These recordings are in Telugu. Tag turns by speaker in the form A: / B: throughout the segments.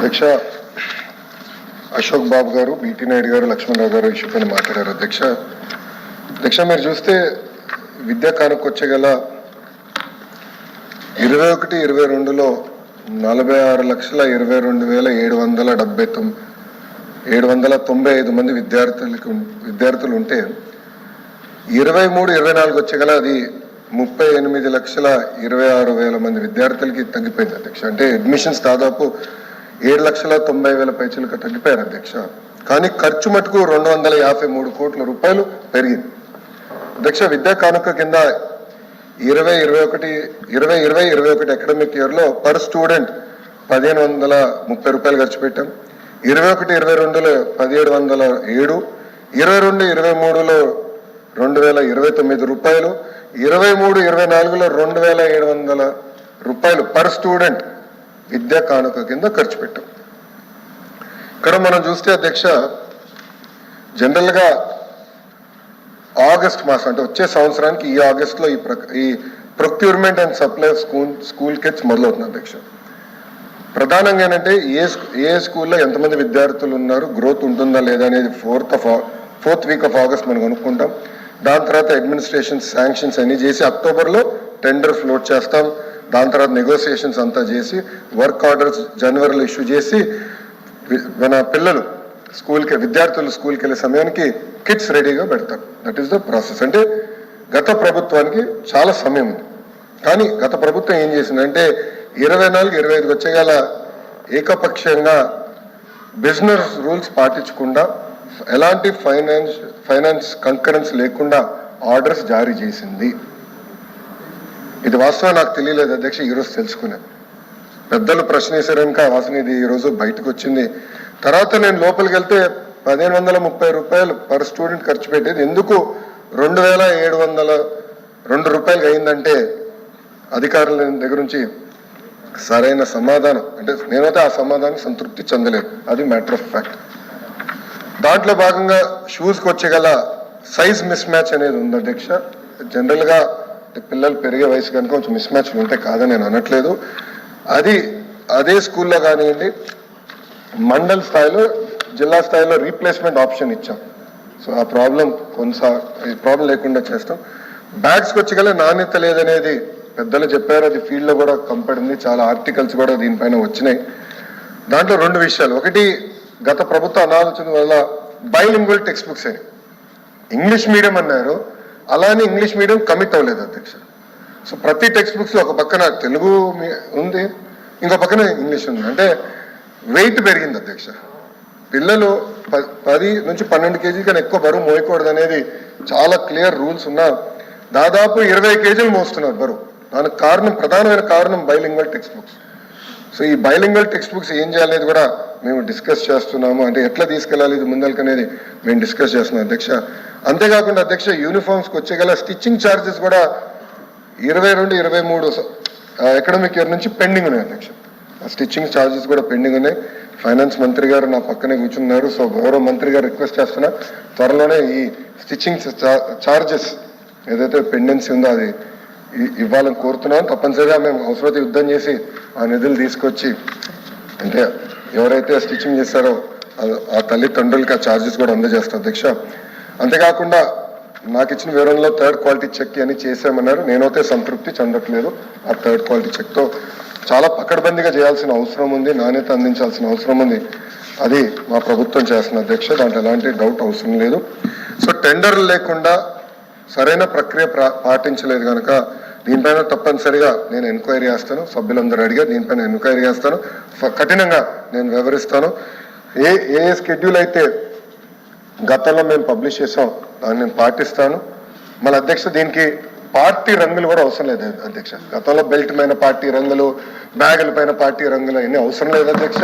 A: అధ్యక్ష అశోక్ బాబు గారు బీటీ నాయుడు గారు లక్ష్మణరావు గారు ఇష్యూ పైన మాట్లాడారు. అధ్యక్ష అధ్యక్ష మీరు చూస్తే విద్యా కానుకొచ్చగల వచ్చే గల ఇరవై ఒకటి ఇరవై రెండులో నలభై ఆరు లక్షల ఇరవై రెండు వేల ఏడు వందల డెబ్బై తొమ్మిది ఏడు వందల తొంభై ఐదు మంది విద్యార్థులకు విద్యార్థులు ఉంటే ఇరవై మూడు ఇరవై నాలుగు వచ్చే గల అది ముప్పై ఎనిమిది లక్షల ఇరవై ఆరు వేల మంది విద్యార్థులకి తగ్గిపోయింది అధ్యక్ష. అంటే అడ్మిషన్స్ దాదాపు ఏడు లక్షల తొంభై వేల పైచీలకు తగ్గిపోయారు అధ్యక్ష. కానీ ఖర్చు మటుకు రెండు వందల యాభై మూడు కోట్ల రూపాయలు పెరిగింది. అధ్యక్ష విద్యా కానుక కింద ఇరవై ఇరవై ఒకటి ఇరవై ఇరవై ఇరవై ఒకటి అకాడమిక్ ఇయర్లో పర్ స్టూడెంట్ పదిహేను వందల ముప్పై రూపాయలు ఖర్చు పెట్టాం. ఇరవై ఒకటి ఇరవై రెండులో పదిహేడు వందల ఏడు ఇరవై రెండు ఇరవై మూడులో రెండు వేల ఇరవై తొమ్మిది రూపాయలు ఇరవై మూడు ఇరవై నాలుగులో రెండు వేల ఏడు వందల రూపాయలు పర్ స్టూడెంట్ విద్యా కానుక కింద ఖర్చు పెట్టాం. ఇక్కడ మనం చూస్తే అధ్యక్ష జనరల్గా ఆగస్ట్ మాసం అంటే వచ్చే సంవత్సరానికి ఈ ఆగస్ట్లో ఈ ఈ procurement and supply school school kits మొదలవుతుంది అధ్యక్ష. ప్రధానంగా ఏంటంటే ఏ ఏ స్కూల్లో ఎంతమంది విద్యార్థులు ఉన్నారు గ్రోత్ ఉంటుందా లేదా అనేది fourth of fourth week of August మనం కనుక్కుంటాం. దాని తర్వాత అడ్మినిస్ట్రేషన్ శాంక్షన్స్ అన్ని చేసి అక్టోబర్లో టెండర్ ఫ్లోట్ చేస్తాం. దాని తర్వాత నెగోసియేషన్స్ అంతా చేసి వర్క్ ఆర్డర్స్ జనవరిలో ఇష్యూ చేసి మన పిల్లలు స్కూల్కి విద్యార్థులు స్కూల్కి వెళ్ళే సమయానికి కిట్స్ రెడీగా పెడతారు. దట్ ఈస్ ద ప్రాసెస్ అంటే గత ప్రభుత్వానికి చాలా సమయం ఉంది. కానీ గత ప్రభుత్వం ఏం చేసిందంటే ఇరవై నాలుగు ఇరవై ఐదుకి వచ్చేగల ఏకపక్షంగా బిజినెస్ రూల్స్ పాటించకుండా ఎలాంటి ఫైనాన్స్ ఫైనాన్స్ కంకరెన్స్ లేకుండా ఆర్డర్స్ జారీ చేసింది. ఇది వాస్తవం నాకు తెలియలేదు అధ్యక్ష ఈరోజు తెలుసుకున్నాను. పెద్దలు ప్రశ్న వాసన ఇది ఈరోజు బయటకు వచ్చింది. తర్వాత నేను లోపలికి వెళ్తే పదిహేను వందల ముప్పై రూపాయలు పర్ స్టూడెంట్ ఖర్చు పెట్టేది. ఎందుకు? రెండు వేల ఏడు వందల రెండు రూపాయలు అయిందంటే అధికారుల దగ్గర నుంచి సరైన సమాధానం. అంటే నేనైతే ఆ సమాధానం సంతృప్తి చెందలేదు. అది మ్యాటర్ ఆఫ్ ఫ్యాక్ట్ దాంట్లో భాగంగా షూస్కి వచ్చే గల సైజ్ మిస్ మ్యాచ్ అనేది ఉంది అధ్యక్ష. జనరల్గా పిల్లలు పెరిగే వయసు కనుక కొంచెం మిస్ మ్యాచ్లు ఉంటాయి కాదని నేను అనట్లేదు. అది అదే స్కూల్లో కానివ్వండి మండల్ స్థాయిలో జిల్లా స్థాయిలో రీప్లేస్మెంట్ ఆప్షన్ ఇచ్చాం. సో ఆ ప్రాబ్లం కొనసా ప్రాబ్లం లేకుండా చేస్తాం. బ్యాగ్స్కి వచ్చి నాణ్యత లేదనేది పెద్దలు చెప్పారు. అది ఫీల్డ్లో కూడా కంపడింది. చాలా ఆర్టికల్స్ కూడా దీనిపైన వచ్చినాయి. దాంట్లో రెండు విషయాలు. ఒకటి గత ప్రభుత్వ అనాలోచన వల్ల బైలింగ్వల్ టెక్స్ట్ బుక్స్ అని ఇంగ్లీష్ మీడియం అన్నారు. అలానే ఇంగ్లీష్ మీడియం కమిట్ అవ్వలేదు అధ్యక్ష. సో ప్రతి టెక్స్ట్ బుక్స్ ఒక పక్కన తెలుగు ఉంది. ఇంకో పక్కన ఇంగ్లీష్ ఉంది. అంటే వెయిట్ పెరిగింది అధ్యక్ష. పిల్లలు పది నుంచి పన్నెండు కేజీ కన్నా ఎక్కువ బరువు మోయకూడదు అనేది చాలా క్లియర్ రూల్స్ ఉన్నా దాదాపు ఇరవై కేజీలు మోస్తున్నారు బరువు. దానికి కారణం ప్రధానమైన కారణం బైలింగ్వల్ టెక్స్ట్ బుక్స్ సో ఈ బైలింగల్ టెక్స్ట్ బుక్స్ ఏం చేయాలనేది కూడా మేము డిస్కస్ చేస్తున్నాము. అంటే ఎట్లా తీసుకెళ్ళాలి ఇది ముందలకనేది మేము డిస్కస్ చేస్తున్నాం అధ్యక్ష. అంతేకాకుండా అధ్యక్ష యూనిఫామ్స్కి వచ్చే గల స్టిచ్చింగ్ ఛార్జెస్ కూడా ఇరవై రెండు ఇరవై మూడు ఎకడమిక్ ఇయర్ నుంచి పెండింగ్ ఉన్నాయి అధ్యక్ష. స్టిచ్చింగ్ ఛార్జెస్ కూడా పెండింగ్ ఉన్నాయి. ఫైనాన్స్ మంత్రి గారు నా పక్కనే కూర్చున్నారు. సో గౌరవ మంత్రి గారు రిక్వెస్ట్ చేస్తున్నా త్వరలోనే ఈ స్టిచ్చింగ్ ఛార్జెస్ ఏదైతే పెండెన్సీ ఉందో అది ఇవ్వాలని కోరుతున్నాం. తప్పనిసరిగా మేము అవసరమైతే యుద్ధం చేసి ఆ నిధులు తీసుకొచ్చి అంటే ఎవరైతే స్టిచ్చింగ్ చేస్తారో ఆ- ఆ తల్లిదండ్రులకి ఆ ఛార్జెస్ కూడా అందజేస్తారు అధ్యక్ష. అంతేకాకుండా నాకు ఇచ్చిన వివరంలో థర్డ్ క్వాలిటీ చెక్ అని చేసామన్నారు నేనైతే సంతృప్తి చెందట్లేదు ఆ థర్డ్ క్వాలిటీ చెక్తో. చాలా పకడ్బందీగా చేయాల్సిన అవసరం ఉంది నాణ్యత అందించాల్సిన అవసరం ఉంది. అది మా ప్రభుత్వం చేస్తున్న అధ్యక్ష దాంట్లో ఎలాంటి డౌట్ అవసరం లేదు. సో టెండర్లు లేకుండా సరైన ప్రక్రియ ప్రా- పాటించలేదు కనుక దీనిపైన తప్పనిసరిగా నేను ఎంక్వైరీ చేస్తాను. సభ్యులందరూ అడిగా దీనిపైన ఎంక్వైరీ చేస్తాను. కఠినంగా నేను వివరిస్తాను. ఏ ఏ స్కెడ్యూల్ అయితే గతంలో మేము పబ్లిష్ చేసాం దాన్ని నేను పాటిస్తాను. మళ్ళీ అధ్యక్ష దీనికి పార్టీ రంగులు కూడా అవసరం లేదు అధ్యక్ష. గతంలో బెల్ట్ పైన పార్టీ రంగులు బ్యాగుల పైన పార్టీ రంగులు అన్నీ అవసరం లేదు అధ్యక్ష.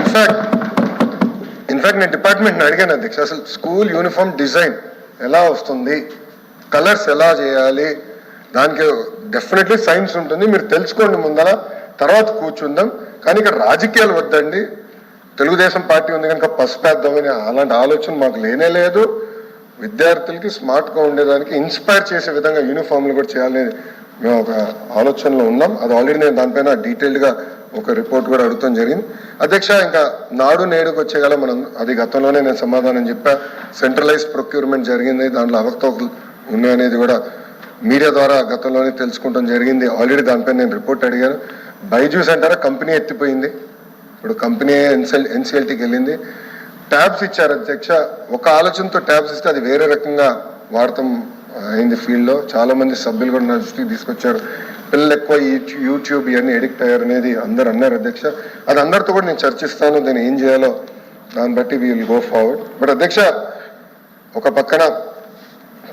A: ఇన్ఫాక్ట్ ఇన్ఫాక్ట్ నేను డిపార్ట్మెంట్ని అడిగాను అధ్యక్ష. అసలు స్కూల్ యూనిఫామ్ డిజైన్ ఎలా వస్తుంది? కలర్స్ ఎలా చేయాలి? దానికి డెఫినెట్లీ సైన్స్ ఉంటుంది. మీరు తెలుసుకోండి ముందర తర్వాత కూర్చుందాం. కానీ ఇక్కడ రాజకీయాలు వద్దండి. తెలుగుదేశం పార్టీ ఉంది కనుక పసుపేద్దామని అలాంటి ఆలోచన మాకు లేనే లేదు. విద్యార్థులకి స్మార్ట్గా ఉండేదానికి ఇన్స్పైర్ చేసే విధంగా యూనిఫామ్లు కూడా చేయాలని మేము ఒక ఆలోచనలో ఉన్నాం. అది ఆల్రెడీ నేను దానిపైన డీటెయిల్డ్గా ఒక రిపోర్ట్ కూడా అడుగుతాం జరిగింది. అధ్యక్ష ఇంకా నాడు నేడుకు వచ్చేగల మనం అది గతంలోనే నేను సమాధానం చెప్పా. సెంట్రలైజ్డ్ ప్రొక్యూర్మెంట్ జరిగింది. దాంట్లో అవకతవకలు ఉన్నాయనేది కూడా మీడియా ద్వారా గతంలోనే తెలుసుకోవటం జరిగింది. ఆల్రెడీ దానిపై నేను రిపోర్ట్ అడిగాను. బైజూస్ అంటారా కంపెనీ ఎత్తిపోయింది. ఇప్పుడు కంపెనీ ఎన్సెల్ ఎన్సిఎల్టీకి వెళ్ళింది. ట్యాబ్స్ ఇచ్చారు అధ్యక్ష. ఒక ఆలోచనతో ట్యాబ్స్ ఇస్తే అది వేరే రకంగా వాడటం అయింది ఫీల్డ్లో చాలామంది సభ్యులు కూడా నా దృష్టికి తీసుకొచ్చారు. పిల్లలు ఎక్కువ ఈ యూట్యూబ్ ఇవన్నీ ఎడిక్ట్ అయ్యారు అనేది అందరు అన్నారు అధ్యక్ష. అది అందరితో కూడా నేను చర్చిస్తాను. దీన్ని ఏం చేయాలో దాన్ని బట్టి we will go forward but అధ్యక్ష ఒక పక్కన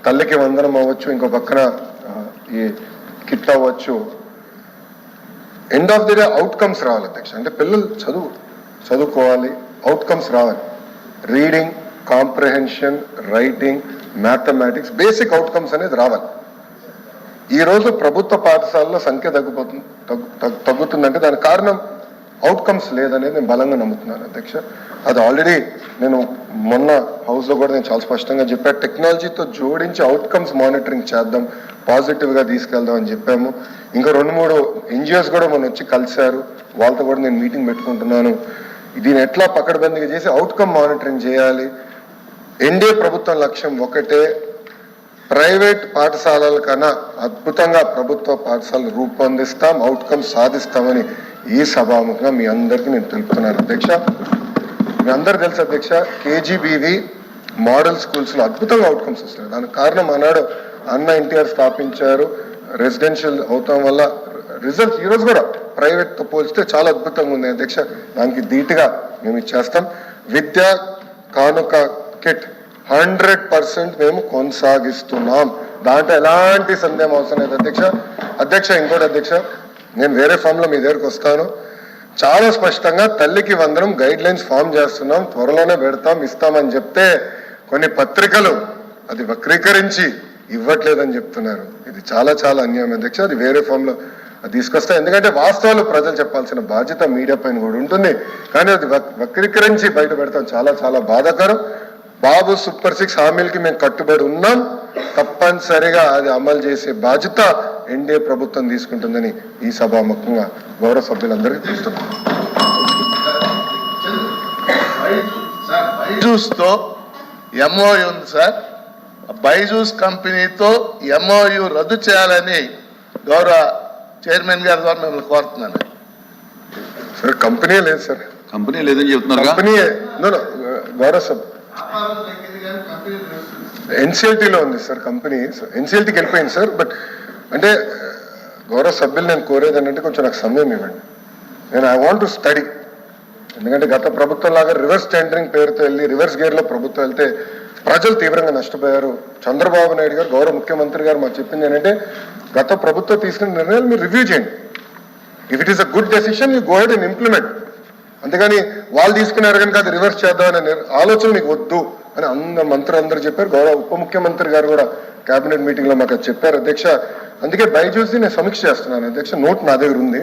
A: తల్లికి వందనం అవ్వచ్చు ఇంకో పక్కన ఈ కిట్ అవ్వచ్చు. End of the day outcomes రావాలి అధ్యక్ష. అంటే పిల్లలు చదువు చదువుకోవాలి అవుట్కమ్స్ రావాలి. Reading comprehension writing mathematics basic outcomes అనేది రావాలి. ఈ రోజు ప్రభుత్వ పాఠశాలలో సంఖ్య తగ్గిపోతుంది తగ్గు- తగ్గుతుందంటే దానికి కారణం అవుట్కమ్స్ లేదనేది నేను బలంగా నమ్ముతున్నాను అధ్యక్ష. అది ఆల్రెడీ నేను మొన్న హౌస్లో కూడా నేను చాలా స్పష్టంగా చెప్పా టెక్నాలజీతో జోడించి అవుట్కమ్స్ మానిటరింగ్ చేద్దాం పాజిటివ్గా తీసుకెళ్దాం అని చెప్పాము. ఇంకా రెండు మూడు ఎన్జిఓస్ కూడా మనం వచ్చి కలిశారు వాళ్ళతో కూడా నేను మీటింగ్ పెట్టుకుంటున్నాను. దీన్ని ఎట్లా పకడ్బందీగా చేసి అవుట్కమ్ మానిటరింగ్ చేయాలి? ఎన్డీఏ ప్రభుత్వం లక్ష్యం ఒకటే ప్రైవేట్ పాఠశాలల కన్నా అద్భుతంగా ప్రభుత్వ పాఠశాలలు రూపొందిస్తాం అవుట్కమ్ సాధిస్తామని ఈ సభాముఖంగా మీ అందరికీ నేను తెలుపుతున్నాను. అధ్యక్ష మీ అందరు తెలుసు అధ్యక్ష కేజీబీవి మోడల్ స్కూల్స్లో అద్భుతంగా అవుట్కమ్స్ వస్తున్నాయి. దానికి కారణం ఆనాడు అన్న ఎన్టీఆర్ స్థాపించారు. రెసిడెన్షియల్ అవటం వల్ల రిజల్ట్స్ ఈరోజు కూడా ప్రైవేట్తో పోల్చితే చాలా అద్భుతంగా ఉంది అధ్యక్ష దానికి ధీటుగా మేము ఇచ్చేస్తాం విద్య కానుక కిట్ హండ్రెడ్ పర్సెంట్ మేము కొనసాగిస్తున్నాం. దాంట్లో ఎలాంటి సందేహం అవసరం లేదు అధ్యక్ష. అధ్యక్ష ఇంకోటి అధ్యక్ష నేను వేరే ఫామ్లో మీ దగ్గరకు వస్తాను. చాలా స్పష్టంగా తల్లికి వందనం గైడ్ లైన్స్ ఫామ్ చేస్తున్నాం. త్వరలోనే పెడతాం ఇస్తామని చెప్తే కొన్ని పత్రికలు అది వక్రీకరించి ఇవ్వట్లేదని చెప్తున్నారు. ఇది చాలా చాలా అన్యాయం. అధ్యక్ష అది వేరే ఫామ్లో అది తీసుకొస్తా. ఎందుకంటే వాస్తవాలు ప్రజలు చెప్పాల్సిన బాధ్యత మీడియా పైన కూడా ఉంటుంది. కానీ అది వక్రీకరించి బయట పెడతాం చాలా చాలా బాధాకరం. బాబు సూపర్ సిక్స్ హామీలకి మేము కట్టుబడి ఉన్నాం. తప్పనిసరిగా అది అమలు చేసే బాధ్యత ఎన్డీఏ ప్రభుత్వం తీసుకుంటుందని ఈ సభాముఖంగా గౌరవ సభ్యులందరికీ తెలుస్తున్నాం
B: బైజూస్తో ఎంఓయు ఉంది సార్. బైజూస్ కంపెనీతో ఎంఓయు రద్దు చేయాలని గౌరవ చైర్మన్ గారి ద్వారా మిమ్మల్ని కోరుతున్నాను.
A: సార్ కంపెనీ లేదు సార్.
C: కంపెనీ లేదని చెప్తున్నారు
A: కంపెనీ గౌరవ సభ. ఎన్సిఎల్టీలో ఉంది సార్ కంపెనీ. ఎన్సిఎల్టీకి వెళ్ళిపోయింది సార్ బట్ అంటే గౌరవ సభ్యులు నేను కోరేది ఏంటంటే కొంచెం నాకు సమయం ఇవ్వండి. నేను ఐ వాంట్ టు స్టడీ ఎందుకంటే గత ప్రభుత్వం లాగా రివర్స్ టెండరింగ్ పేరుతో వెళ్ళి రివర్స్ గేర్లో ప్రభుత్వం వెళ్తే ప్రజలు తీవ్రంగా నష్టపోయారు. చంద్రబాబు నాయుడు గారు గౌరవ ముఖ్యమంత్రి గారు మాకు చెప్పింది ఏంటంటే గత ప్రభుత్వం తీసుకున్న నిర్ణయాలు మీరు రివ్యూ చేయండి. If it is a good decision you go head and implement అంతేగాని వాళ్ళు తీసుకున్నారు కనుక అది రివర్స్ చేద్దామనే నిర్- ఆలోచన మీకు వద్దు అని అందరు మంత్రులు అందరూ చెప్పారు. గౌరవ ఉప ముఖ్యమంత్రి గారు కూడా కేబినెట్ మీటింగ్లో మాకు చెప్పారు. అధ్యక్ష అందుకే బైజూసి నేను సమీక్ష చేస్తున్నాను. అధ్యక్ష నోట్ నా దగ్గర ఉంది.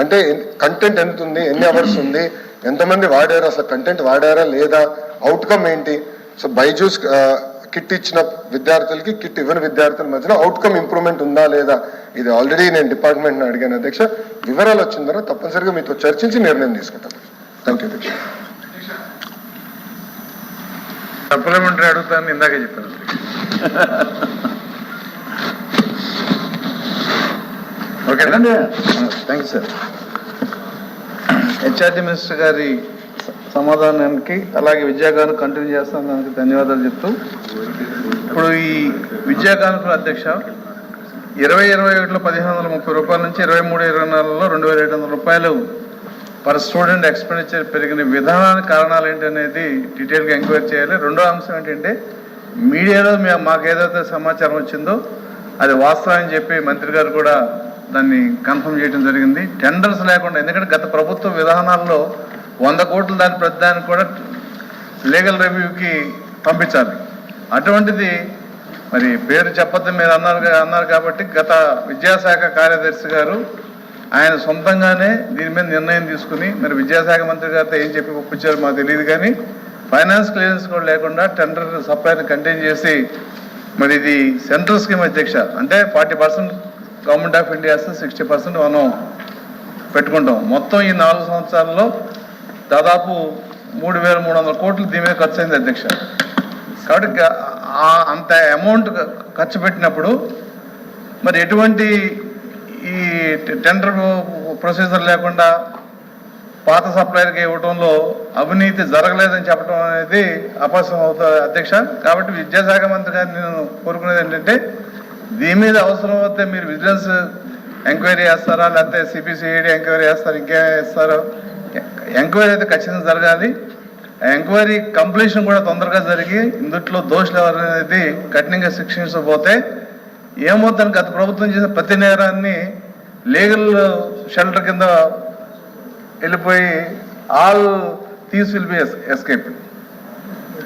A: అంటే కంటెంట్ ఎంత ఉంది ఎన్ని అవర్స్ ఉంది ఎంతమంది వాడారు అసలు కంటెంట్ వాడారా లేదా అవుట్కమ్ ఏంటి? సో బైజూస్ కిట్ ఇచ్చిన విద్యార్థులకి కిట్ ఇవ్వని విద్యార్థుల మధ్యన అవుట్కమ్ ఇంప్రూవ్మెంట్ ఉందా లేదా? ఇది ఆల్రెడీ నేను డిపార్ట్మెంట్ని అడిగాను. అధ్యక్ష వివరాలు వచ్చిన తర్వాత తప్పనిసరిగా మీతో చర్చించి నిర్ణయం తీసుకుంటాను థ్యాంక్ యూ అధ్యక్ష.
D: సప్లిమెంటరీ అడుగుతాను ఇందాక చెప్పాను. ఓకేనా thank you sir HRD minister గారి సమాధానానికి అలాగే విద్యాగాను కంటిన్యూ చేస్తాను. దానికి ధన్యవాదాలు చెప్తూ. ఇప్పుడు ఈ విద్యాగానుకుల అధ్యక్ష ఇరవై ఇరవై ఒకటిలో పదిహేను వందల ముప్పై రూపాయల నుంచి ఇరవై మూడు ఇరవై నాలుగులో రెండు వేల ఏడు వందల రూపాయలు పర్ స్టూడెంట్ ఎక్స్పెండిచర్ పెరిగిన విధానానికి కారణాలు ఏంటనేది డీటెయిల్గా ఎంక్వైరీ చేయాలి. రెండో అంశం ఏంటంటే మీడియాలో మేము మాకు ఏదైతే సమాచారం వచ్చిందో అది వాస్తవం అని చెప్పి మంత్రి గారు కూడా దాన్ని కన్ఫర్మ్ చేయడం జరిగింది. టెండర్స్ లేకుండా ఎందుకంటే గత ప్రభుత్వ విధానాల్లో వంద కోట్ల దాని ప్రతిదానికి కూడా లీగల్ రివ్యూకి పంపించాలి. అటువంటిది మరి పేరు చెప్పద్దు మీరు అన్నారు అన్నారు కాబట్టి గత విద్యాశాఖ కార్యదర్శి గారు ఆయన సొంతంగానే దీని మీద నిర్ణయం తీసుకుని మరి విద్యాశాఖ మంత్రి గారితో ఏం చెప్పి ఒప్పించారో మాకు తెలియదు కానీ ఫైనాన్స్ క్లియరెన్స్ కూడా లేకుండా టెండర్ సప్లైని కంటిన్యూ చేసి మరి ఇది సెంట్రల్ స్కీమ్ అధ్యక్ష. అంటే forty percent government of India sixty percent మనం పెట్టుకుంటాం. మొత్తం ఈ నాలుగు సంవత్సరాల్లో దాదాపు మూడు వేల మూడు వందల కోట్లు దీని మీద ఖర్చు అయింది అధ్యక్ష కాబట్టి అంత అమౌంట్ ఖర్చు పెట్టినప్పుడు మరి ఎటువంటి ఈ టెండర్ ప్రొసీజర్ లేకుండా పాత సప్లైర్కి ఇవ్వడంలో అవినీతి జరగలేదని చెప్పడం అనేది అపసం అవుతుంది అధ్యక్ష. కాబట్టి విద్యాశాఖ మంత్రి గారిని నేను కోరుకునేది ఏంటంటే దీని మీద అవసరం అవుతే మీరు విజిలెన్స్ ఎంక్వైరీ చేస్తారా లేకపోతే సిపిసిఐడి ఎంక్వైరీ చేస్తారా ఇంకేం చేస్తారో ఎంక్వైరీ అయితే ఖచ్చితంగా జరగాలి. ఎంక్వైరీ కంప్లీషన్ కూడా తొందరగా జరిగి ఇందుట్లో దోషులు ఎవరు అనేది కఠినంగా శిక్షించకపోతే ఏమవుతుంది గత ప్రభుత్వం చేసిన ప్రతి నేరాన్ని లీగల్ షెల్టర్ కింద వెళ్ళిపోయి ఆల్ తీస్ విల్ బి ఎస్కేప్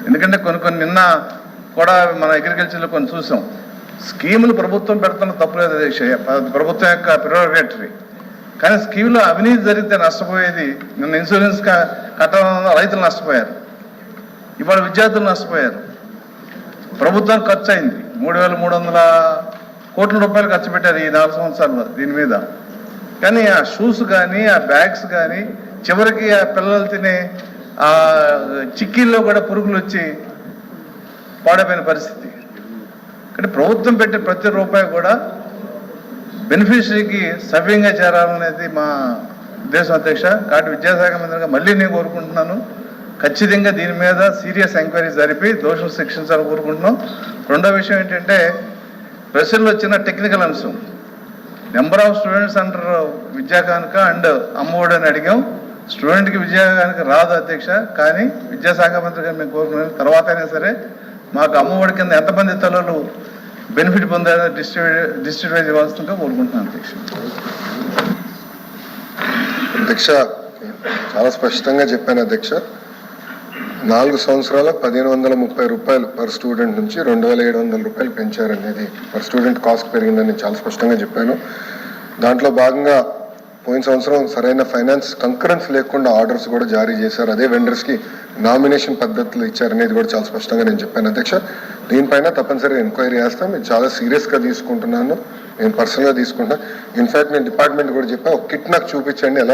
D: ఎందుకంటే కొన్ని కొన్ని నిన్న కూడా మన అగ్రికల్చర్లో కొన్ని చూసాం. స్కీములు ప్రభుత్వం పెడుతున్న తప్పులేదు అధ్యక్ష. ప్రభుత్వం యొక్క ప్రిరోగేటరీ కానీ స్కీమ్లో అవినీతి జరిగితే నష్టపోయేది నిన్న ఇన్సూరెన్స్ కట్టడం వల్ల రైతులు నష్టపోయారు. ఇవాళ విద్యార్థులు నష్టపోయారు. ప్రభుత్వం ఖర్చు అయింది. మూడు వేల మూడు వందల కోట్ల రూపాయలు ఖర్చు పెట్టారు ఈ నాలుగు సంవత్సరాల్లో దీని మీద. కానీ ఆ షూస్ కానీ ఆ బ్యాగ్స్ కానీ చివరికి ఆ పిల్లలు తినే ఆ చిక్కీల్లో కూడా పురుగులు వచ్చి పాడైపోయిన పరిస్థితి. కానీ ప్రభుత్వం పెట్టే ప్రతి రూపాయి కూడా బెనిఫిషరీకి సవ్యంగా చేరాలనేది మా ఉద్దేశం అధ్యక్ష. కాబట్టి విద్యాశాఖ మంత్రిగా మళ్ళీ నేను కోరుకుంటున్నాను. ఖచ్చితంగా దీని మీద సీరియస్ ఎంక్వైరీ జరిపి దోషం శిక్షించాలని కోరుకుంటున్నాం. రెండో విషయం ఏంటంటే ప్రశ్నలు వచ్చిన టెక్నికల్ అంశం నెంబర్ ఆఫ్ స్టూడెంట్స్ అంటారు విద్యా కానుక అండ్ అమ్మఒడి అని అడిగాం. స్టూడెంట్కి విద్యాకానుక రాదు అధ్యక్ష కానీ విద్యాశాఖ మంత్రి గారు మేము కోరుకునే తర్వాత అయినా సరే మాకు అమ్మఒడి కింద ఎంతమంది తలలు బెనిఫిట్ పొందారో డిస్ట్రిబ్యూట్ డిస్ట్రిబ్యూట్ ఇవ్వాల్సిందిగా కోరుకుంటున్నాను అధ్యక్ష.
A: అధ్యక్ష చాలా స్పష్టంగా చెప్పాను అధ్యక్ష. నాలుగు సంవత్సరాల పదిహేను వందల ముప్పై రూపాయలు పర్ స్టూడెంట్ నుంచి రెండు వేల ఏడు వందల రూపాయలు పెంచారనేది పర్ స్టూడెంట్ కాస్ట్ పెరిగిందని నేను చాలా స్పష్టంగా చెప్పాను. దాంట్లో భాగంగా పోయిన సంవత్సరం సరైన ఫైనాన్స్ కంకరెన్స్ లేకుండా ఆర్డర్స్ కూడా జారీ చేశారు. అదే వెండర్స్కి నామినేషన్ పద్ధతులు ఇచ్చారనేది కూడా చాలా స్పష్టంగా నేను చెప్పాను. అధ్యక్ష దీనిపైన తప్పనిసరిగా ఎంక్వైరీ చేస్తాం. నేను చాలా సీరియస్గా తీసుకుంటున్నాను. నేను పర్సనల్గా తీసుకుంటాను ఇన్ఫాక్ట్ నేను డిపార్ట్మెంట్ కూడా చెప్పాను ఒక కిట్ నాకు చూపించండి. ఎలా